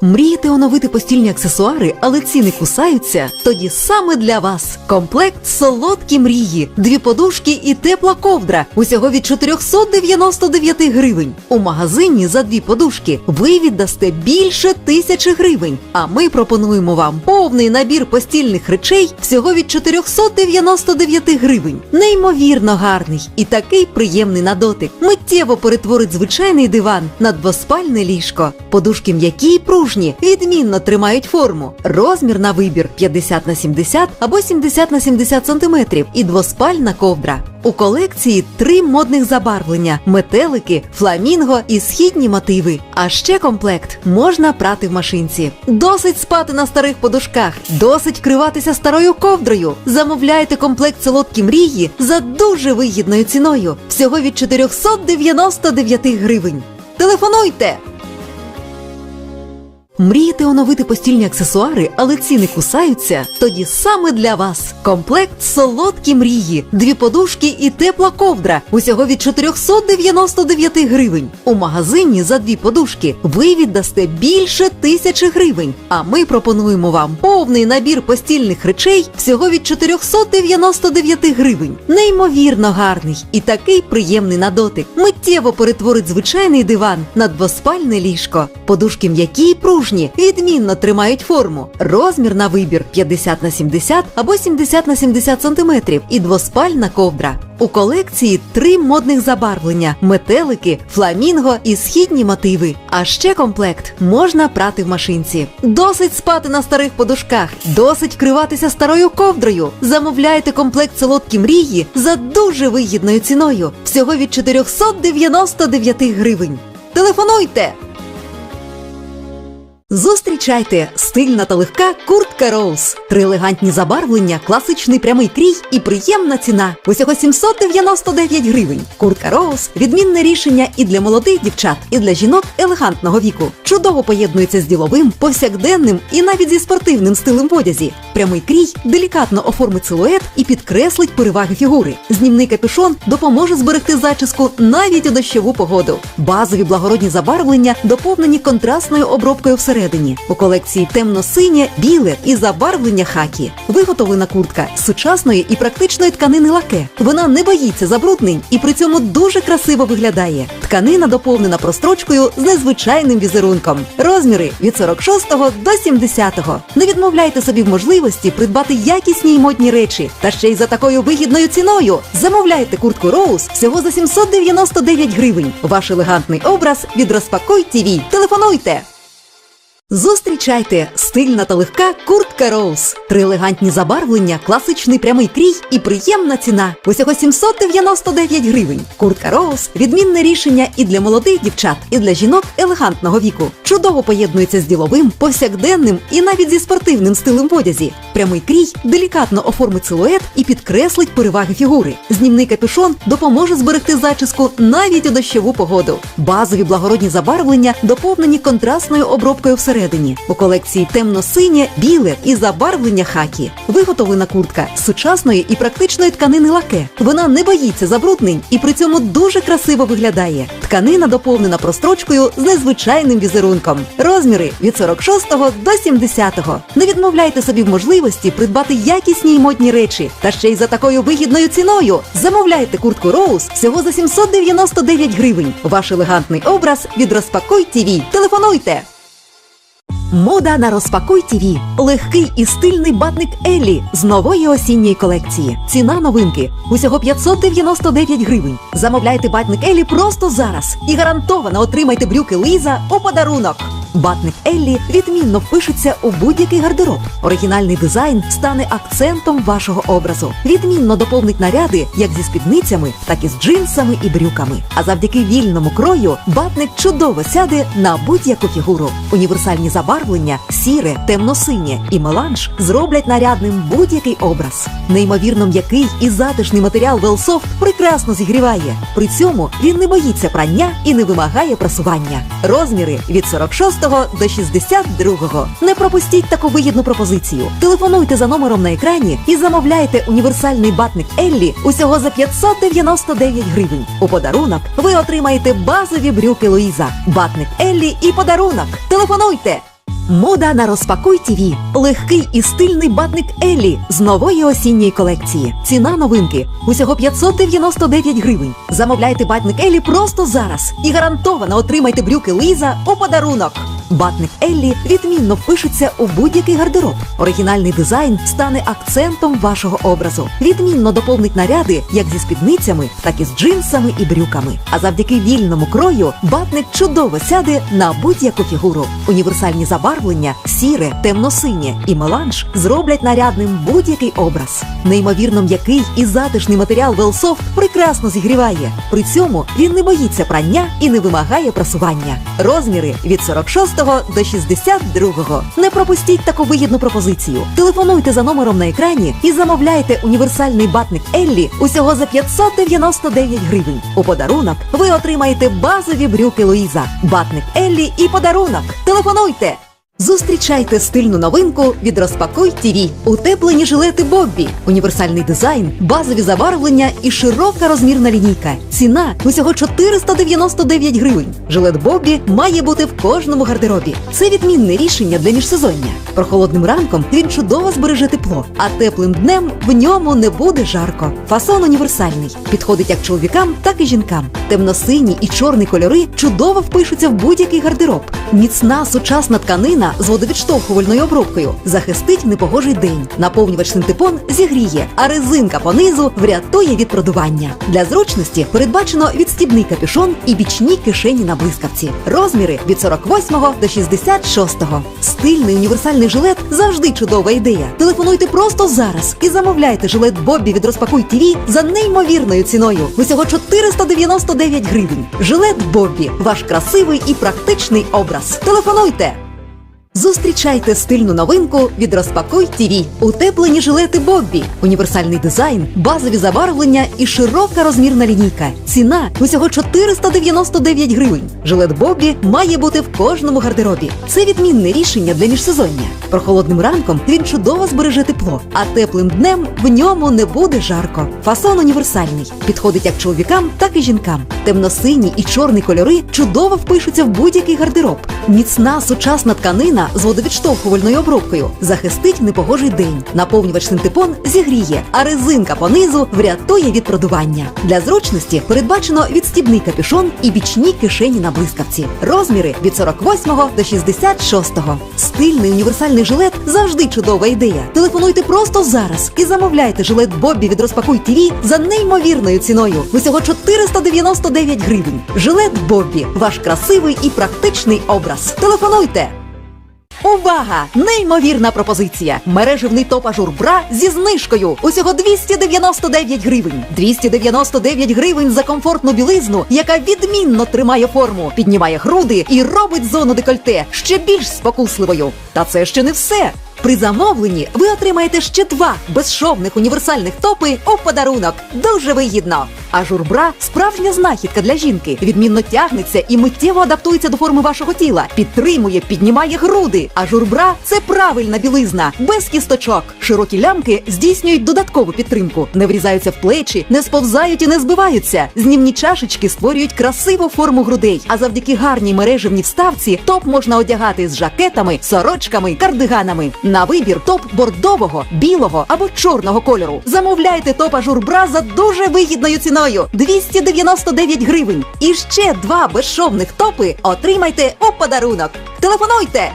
Мрієте оновити постільні аксесуари, але ціни кусаються? Тоді саме для вас комплект солодкі мрії, дві подушки і тепла ковдра. Усього від 499 гривень. У магазині за дві подушки ви віддасте більше тисячі гривень. А ми пропонуємо вам повний набір постільних речей всього від 499 гривень. Неймовірно гарний і такий приємний на дотик. Миттєво перетворить звичайний диван на двоспальне ліжко. Подушки м'які й пружні, відмінно тримають форму. Розмір на вибір 50 на 70 або 70 на 70 сантиметрів і двоспальна ковдра. У колекції три модних забарвлення: метелики, фламінго і східні мотиви. А ще комплект можна прати в машинці. Досить спати на старих подушках, досить вкриватися старою ковдрою. Замовляйте комплект солодкі мрії за дуже вигідною ціною. Всього від 499 гривень. Телефонуйте! Мрієте оновити постільні аксесуари, але ціни кусаються? Тоді саме для вас комплект солодкі мрії, дві подушки і тепла ковдра. Усього від 499 гривень. У магазині за дві подушки ви віддасте більше тисячі гривень. А ми пропонуємо вам повний набір постільних речей всього від 499 гривень. Неймовірно гарний і такий приємний на дотик. Миттєво перетворить звичайний диван на двоспальне ліжко. Подушки м'які й пружні, відмінно тримають форму. Розмір на вибір 50 на 70 або 70 на 70 сантиметрів і двоспальна ковдра. У колекції три модних забарвлення: метелики, фламінго і східні мотиви. А ще комплект можна прати в машинці. Досить спати на старих подушках, досить вкриватися старою ковдрою. Замовляйте комплект солодкі мрії за дуже вигідною ціною. Всього від 499 гривень. Телефонуйте! Зустрічайте стильна та легка куртка Роуз. Три елегантні забарвлення, класичний прямий крій і приємна ціна. Усього 799 гривень. Куртка Роуз відмінне рішення і для молодих дівчат, і для жінок елегантного віку. Чудово поєднується з діловим, повсякденним і навіть зі спортивним стилем в одязі. Прямий крій делікатно оформить силует і підкреслить переваги фігури. Знімний капюшон допоможе зберегти зачіску навіть у дощову погоду. Базові благородні забарвлення доповнені контрастною обробкою всередині. У колекції темно-синє, біле і забарвлення хакі. Виготовлена куртка з сучасної і практичної тканини лаке. Вона не боїться забруднень і при цьому дуже красиво виглядає. Тканина доповнена прострочкою з незвичайним візерунком. Розміри від 46 до 70. Не відмовляйте собі в можливості придбати якісні й модні речі та ще й за такою вигідною ціною. Замовляйте куртку Роуз всього за 799 гривень. Ваш елегантний образ від Розпакуй ТІВІ. Телефонуйте! Зустрічайте стильна та легка куртка Роуз. Три елегантні забарвлення, класичний прямий крій і приємна ціна. Усього 799 гривень. Куртка Роуз відмінне рішення і для молодих дівчат, і для жінок елегантного віку. Чудово поєднується з діловим, повсякденним і навіть зі спортивним стилем в одязі. Прямий крій делікатно оформить силует і підкреслить переваги фігури. Знімний капюшон допоможе зберегти зачіску навіть у дощову погоду. Базові благородні забарвлення доповнені контрастною обробкою всередині. У колекції темно-синє, біле і забарвлення хакі. Виготовлена куртка з сучасної і практичної тканини лаке. Вона не боїться забруднень і при цьому дуже красиво виглядає. Тканина доповнена прострочкою з незвичайним візерунком. Розміри від 46 до 70. Не відмовляйте собі в можливості придбати якісні й модні речі, та ще й за такою вигідною ціною. Замовляйте куртку Роуз всього за 799 гривень. Ваш елегантний образ від Розпакуй ТІВІ. Телефонуйте! Мода на розпакуй ТІВІ. Легкий і стильний батник Еллі з нової осінньої колекції. Ціна новинки усього 599 гривень. Замовляйте батник Еллі просто зараз і гарантовано отримайте брюки Ліза у подарунок. Батник Еллі відмінно впишеться у будь-який гардероб. Оригінальний дизайн стане акцентом вашого образу. Відмінно доповнить наряди як зі спідницями, так і з джинсами і брюками. А завдяки вільному крою батник чудово сяде на будь-яку фігуру. Універсальні забарвлення, сіре, темно-синє і меланж зроблять нарядним будь-який образ. Неймовірно м'який і затишний матеріал Велсофт прекрасно зігріває. При цьому він не боїться прання і не вимагає прасування. Розміри від 46 до 62. Не пропустіть таку вигідну пропозицію. Телефонуйте за номером на екрані і замовляйте універсальний батник Еллі усього за 599 гривень. У подарунок ви отримаєте базові брюки Луїза, батник Еллі і подарунок. Телефонуйте! Мода на розпакуй ТІВІ. Легкий і стильний батник Еллі з нової осінньої колекції. Ціна новинки усього 599 гривень. Замовляйте батник Еллі просто зараз і гарантовано отримайте брюки Ліза у подарунок. Батник Еллі відмінно впишеться у будь-який гардероб. Оригінальний дизайн стане акцентом вашого образу. Відмінно доповнить наряди як зі спідницями, так і з джинсами і брюками. А завдяки вільному крою батник чудово сяде на будь-яку фігуру. Універсальні забарвлення, сіре, темно-синє і меланж зроблять нарядним будь-який образ. Неймовірно м'який і затишний матеріал Велсофт прекрасно зігріває. При цьому він не боїться прання і не вимагає прасування. Розміри від 46 до 62. Не пропустіть таку вигідну пропозицію. Телефонуйте за номером на екрані і замовляйте універсальний батник Еллі усього за 599 гривень. У подарунок ви отримаєте базові брюки Луїза, батник Еллі і подарунок. Телефонуйте! Зустрічайте стильну новинку від Розпакуй ТІВІ. Утеплені жилети Боббі, універсальний дизайн, базові забарвлення і широка розмірна лінійка. Ціна усього 499 гривень. Жилет Боббі має бути в кожному гардеробі. Це відмінне рішення для міжсезоння. Прохолодним ранком він чудово збереже тепло, а теплим днем в ньому не буде жарко. Фасон універсальний. Підходить як чоловікам, так і жінкам. Темно-сині і чорні кольори чудово впишуться в будь-який гардероб. Міцна сучасна тканина з водовідштовхувальною обробкою захистить непогожий день. Наповнювач синтепон зігріє, а резинка понизу врятує від продування. Для зручності передбачено відстібний капюшон і бічні кишені на блискавці. Розміри від 48 до 66. Стильний універсальний жилет завжди чудова ідея. Телефонуйте просто зараз і замовляйте жилет Боббі від Розпакуй ТІВІ за неймовірною ціною. Усього 499 гривень. Жилет Боббі ваш красивий і практичний образ. Телефонуйте! Зустрічайте стильну новинку від Розпакуй ТІВІ. Утеплені жилети Боббі, універсальний дизайн, базові забарвлення і широка розмірна лінійка. Ціна усього 499 гривень. Жилет Боббі має бути в кожному гардеробі. Це відмінне рішення для міжсезоння. Прохолодним ранком він чудово збереже тепло, а теплим днем в ньому не буде жарко. Фасон універсальний. Підходить як чоловікам, так і жінкам. Темно-сині і чорні кольори чудово впишуться в будь-який гардероб. Міцна сучасна тканина з водовідштовхувальною обробкою захистить непогожий день. Наповнювач синтепон зігріє, а резинка понизу врятує від продування. Для зручності передбачено відстібний капюшон і бічні кишені на блискавці. Розміри від 48 до 66. Стильний універсальний жилет завжди чудова ідея. Телефонуйте просто зараз і замовляйте жилет Боббі від Розпакуй ТІВІ за неймовірною ціною. Усього 499 гривень. Жилет Боббі ваш красивий і практичний образ. Телефонуйте! Увага! Неймовірна пропозиція! Мережевний топ ажур бра зі знижкою. Усього 299 гривень. 299 гривень за комфортну білизну, яка відмінно тримає форму, піднімає груди і робить зону декольте ще більш спокусливою. Та це ще не все. При замовленні ви отримаєте ще два безшовних універсальних топи у подарунок. Дуже вигідно. Ажурбра справжня знахідка для жінки. Відмінно тягнеться і миттєво адаптується до форми вашого тіла. Підтримує, піднімає груди. Ажурбра це правильна білизна, без кісточок. Широкі лямки здійснюють додаткову підтримку, не врізаються в плечі, не сповзають і не збиваються. Знімні чашечки створюють красиву форму грудей. А завдяки гарній мережевній вставці топ можна одягати з жакетами, сорочками, кардиганами. На вибір топ бордового, білого або чорного кольору. Замовляйте топ ажурбра за дуже вигідною ціною 299 гривень. І ще два безшовних топи отримайте у подарунок. Телефонуйте!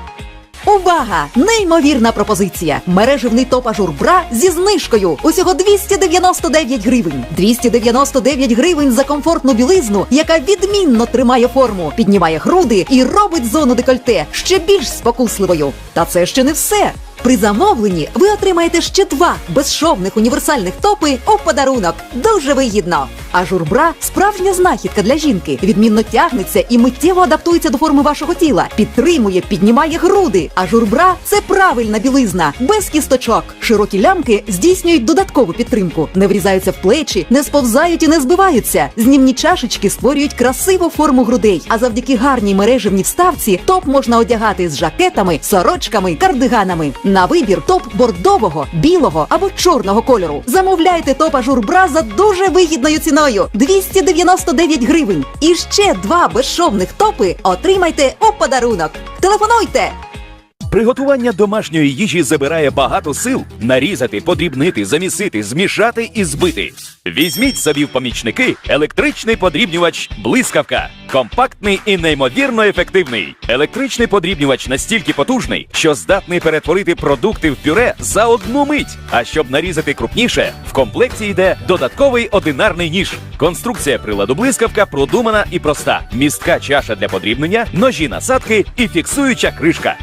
Увага! Неймовірна пропозиція! Мережевний топ ажур бра зі знижкою. Усього 299 гривень. 299 гривень за комфортну білизну, яка відмінно тримає форму, піднімає груди і робить зону декольте ще більш спокусливою. Та це ще не все. При замовленні ви отримаєте ще два безшовних універсальних топи у подарунок. Дуже вигідно. Ажурбра справжня знахідка для жінки. Відмінно тягнеться і миттєво адаптується до форми вашого тіла. Підтримує, піднімає груди. Ажурбра це правильна білизна, без кісточок. Широкі лямки здійснюють додаткову підтримку, не врізаються в плечі, не сповзають і не збиваються. Знімні чашечки створюють красиву форму грудей. А завдяки гарній мережевній вставці топ можна одягати з жакетами, сорочками, кардиганами. На вибір топ бордового, білого або чорного кольору. Замовляйте топ ажурбра за дуже вигідною ціною 299 гривень. І ще два безшовних топи отримайте у подарунок. Телефонуйте! Приготування домашньої їжі забирає багато сил нарізати, подрібнити, замісити, змішати і збити. Візьміть собі в помічники електричний подрібнювач блискавка. Компактний і неймовірно ефективний. Електричний подрібнювач настільки потужний, що здатний перетворити продукти в пюре за одну мить. А щоб нарізати крупніше, в комплекті йде додатковий одинарний ніж. Конструкція приладу блискавка продумана і проста. Містка чаша для подрібнення, ножі насадки і фіксуюча кришка.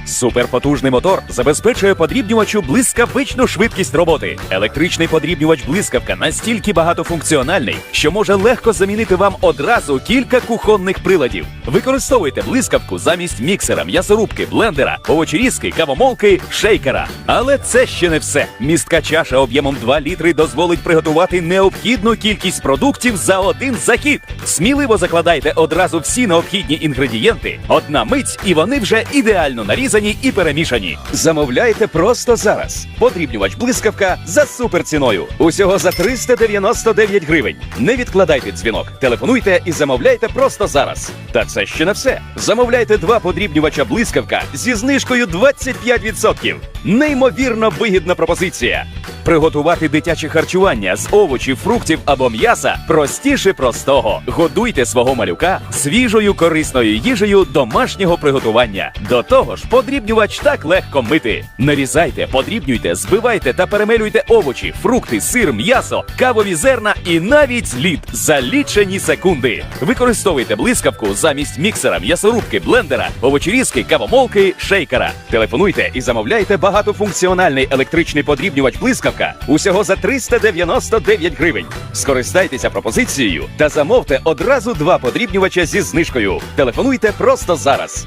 Суперпотужний мотор забезпечує подрібнювачу блискавичну швидкість роботи. Електричний подрібнювач блискавка настільки багатофункціональний, що може легко замінити вам одразу кілька кухонних приладів. Використовуйте блискавку замість міксера, м'ясорубки, блендера, овочерізки, кавомолки, шейкера. Але це ще не все. Містка чаша об'ємом 2 літри дозволить приготувати необхідну кількість продуктів за один захід. Сміливо закладайте одразу всі необхідні інгредієнти. Одна мить, і вони вже ідеально нарізані і перемішані. Замовляйте просто зараз. Подрібнювач блискавка за суперціною. Усього за 399 гривень. Не відкладайте дзвінок, телефонуйте і замовляйте просто зараз. Та це ще не все. Замовляйте два подрібнювача блискавка зі знижкою 25%. Неймовірно вигідна пропозиція. Приготувати дитяче харчування з овочів, фруктів або м'яса простіше простого. Годуйте свого малюка свіжою корисною їжею домашнього приготування. До того ж, подрібнювач так легко мити. Нарізайте, подрібнюйте, збивайте та перемелюйте овочі, фрукти, сир, м'ясо, кавові зерна і навіть лід за лічені секунди. Використовуйте блискавку замість міксера, м'ясорубки, блендера, овочерізки, кавомолки, шейкера. Телефонуйте і замовляйте багатофункціональний електричний подрібнювач блискавка усього за 399 гривень. Скористайтеся пропозицією та замовте одразу два подрібнювача зі знижкою. Телефонуйте просто зараз.